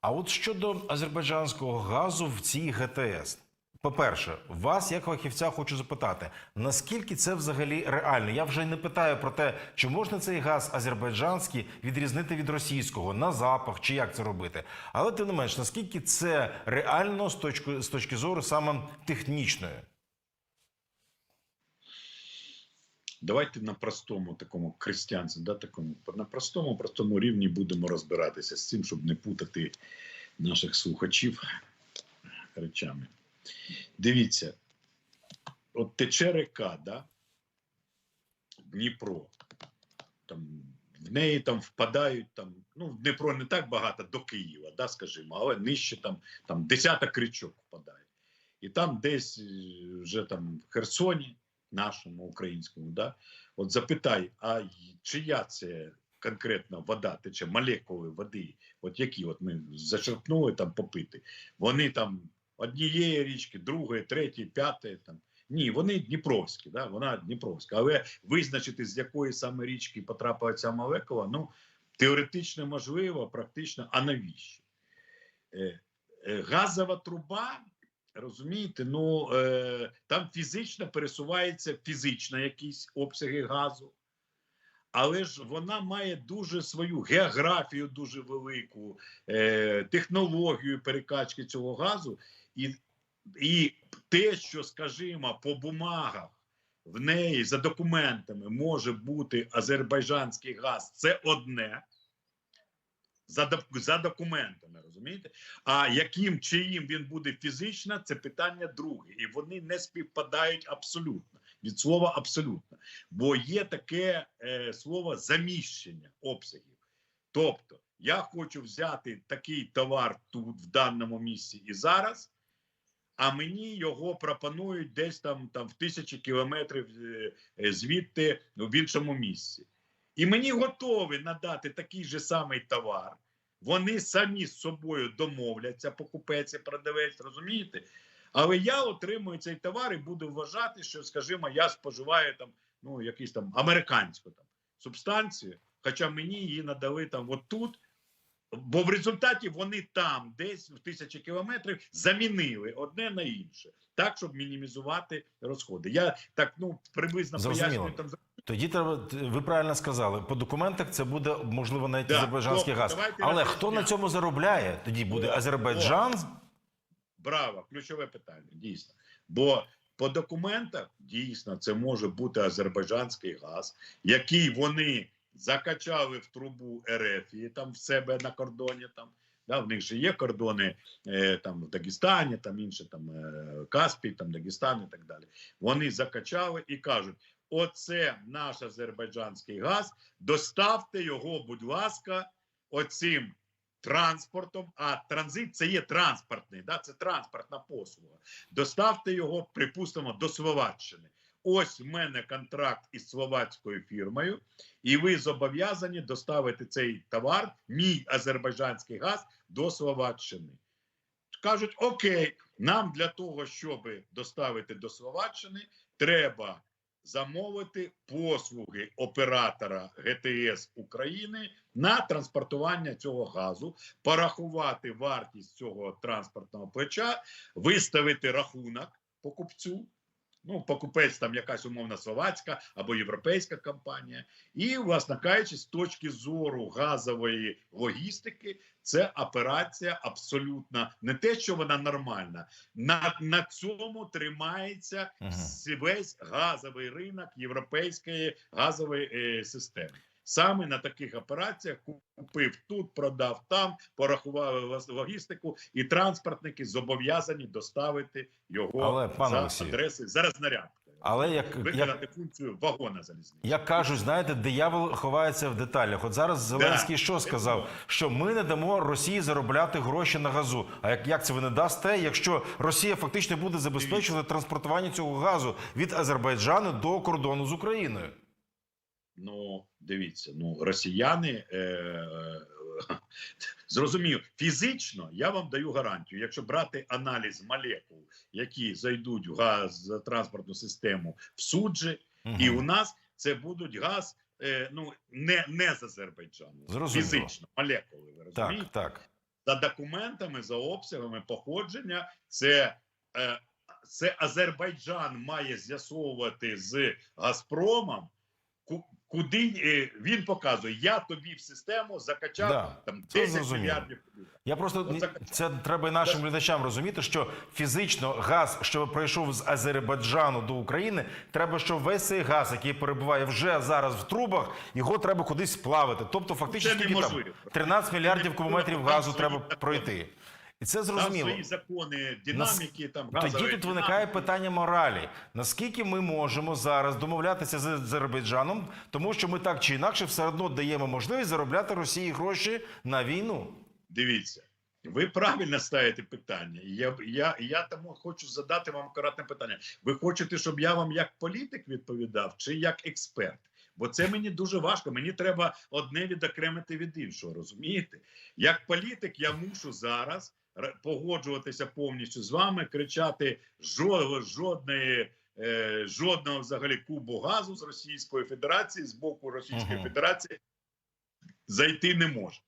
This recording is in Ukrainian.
А от щодо азербайджанського газу в цій ГТС. По-перше, вас, як фахівця, хочу запитати, наскільки це взагалі реально? Я вже не питаю про те, чи можна цей газ азербайджанський відрізнити від російського на запах, чи як це робити. Але тим не менш, наскільки це реально з точки, з точки зору саме технічної? Давайте на простому такому християнці, да, такому на простому, простому рівні будемо розбиратися з цим, щоб не путати наших слухачів речами. Дивіться, от тече река, да? Дніпро. Там, в неї там впадають там, ну, в Дніпро не так багато до Києва, да, скажімо, але нижче там, там десяток річок впадає. І там десь е, вже там в Херсоні, нашому українському, да, от запитай, а чия це конкретно вода тече, молекули води, от які от ми зачерпнули там попити, вони там однієї річки, другої, третьої, п'ятої там. Ні, вони Дніпровські, да? вона Дніпровська. Але визначити, з якої саме річки потрапила ця молекула, ну теоретично можливо, практично, а навіщо? Е, е, газова труба, розумієте, ну е, там фізично пересуваються фізично якісь обсяги газу. Але ж вона має дуже свою географію, дуже велику, е, технологію перекачки цього газу, і, і те, що, скажімо, по бумагах в неї за документами може бути азербайджанський газ, це одне. За, за документами, розумієте? А яким чиїм він буде фізично, це питання друге. І вони не співпадають абсолютно від слова абсолютно. Бо є таке е, слово заміщення обсягів. Тобто, я хочу взяти такий товар тут, в даному місці і зараз, а мені його пропонують десь там, там в тисячі кілометрів е, звідти ну, в іншому місці. І мені готові надати такий же самий товар. Вони самі з собою домовляться, покупець і продавець, розумієте? Але я отримую цей товар і буду вважати, що, скажімо, я споживаю там ну, якусь там американську там субстанцію, хоча мені її надали там отут. Бо в результаті вони там, десь в тисячі кілометрів, замінили одне на інше, так щоб мінімізувати розходи. Я так ну приблизно Зрозуміло. пояснюю там Тоді треба, ви правильно сказали, по документах це буде можливо навіть Да, азербайджанський тобто, газ. Але хто на цьому заробляє? Тоді буде О, Азербайджан. Браво, ключове питання, дійсно. Бо по документах дійсно це може бути азербайджанський газ, який вони закачали в трубу РФ і там в себе на кордоні. Там да, в них же є кордони е, там в Дагестані, там інше там е, Каспій, там Дагестан і так далі. Вони закачали і кажуть: оце наш азербайджанський газ, доставте його, будь ласка, оцим транспортом, а транзит це є транспортний, да, це транспортна послуга. Доставте його, припустимо, до Словаччини. Ось в мене контракт із словацькою фірмою, і ви зобов'язані доставити цей товар, мій азербайджанський газ, до Словаччини. Кажуть, окей, нам для того, щоб доставити до Словаччини, треба замовити послуги оператора ГТС України на транспортування цього газу, порахувати вартість цього транспортного плеча, виставити рахунок покупцю. Ну, покупець там якась умовна словацька або європейська компанія, і, власне кажучи, з точки зору газової логістики, це операція абсолютно не те, що вона нормальна. На, на цьому тримається ага. весь газовий ринок європейської газової е, системи. Саме на таких операціях купив тут, продав там, порахували лос- логістику, і транспортники зобов'язані доставити його Але, пане за Олексію, адреси за рознарядкою. Але як, як, функцію вагона залізничного. як кажуть, знаєте, диявол ховається в деталях. От зараз Зеленський Да. що сказав? Що ми не дамо Росії заробляти гроші на газу. А як, як це ви не дасте, якщо Росія фактично буде забезпечувати транспортування цього газу від Азербайджану до кордону з Україною? Ну, дивіться, ну росіяни е, е, зрозумів, фізично я вам даю гарантію, якщо брати аналіз молекул, які зайдуть в газотранспортну систему в суджі, Мгм. і у нас це будуть газ. е, Ну не, не з Азербайджану, Зрозуміло. фізично, молекули. Ви Так, розумієте? так. за документами, за обсягами походження, це, е, це Азербайджан має з'ясовувати з Газпромом, куди е, він показує, я тобі в систему закачав Да, там 10 мільярдів. Я просто це треба і нашим глядачам розуміти, що фізично газ, що пройшов з Азербайджану до України, треба, щоб весь цей газ, який перебуває вже зараз в трубах, його треба кудись сплавити. Тобто, фактично, там 13 мільярдів кубометрів газу треба пройти. І це Там зрозуміло. свої закони, динаміки, там Тоді газової тут виникає динаміки. питання моралі. Наскільки ми можемо зараз домовлятися з Азербайджаном, тому що ми так чи інакше все одно даємо можливість заробляти Росії гроші на війну. Дивіться, ви правильно ставите питання. Я, я, я тому хочу задати вам акуратне питання. Ви хочете, щоб я вам як політик відповідав, чи як експерт? Бо це мені дуже важко. Мені треба одне відокремити від іншого. Розумієте? Як політик, я мушу зараз погоджуватися повністю з вами, кричати жодного, жодної. е, Жодного взагалі кубу газу з Російської Федерації з боку Російської Мгм. Федерації зайти не може.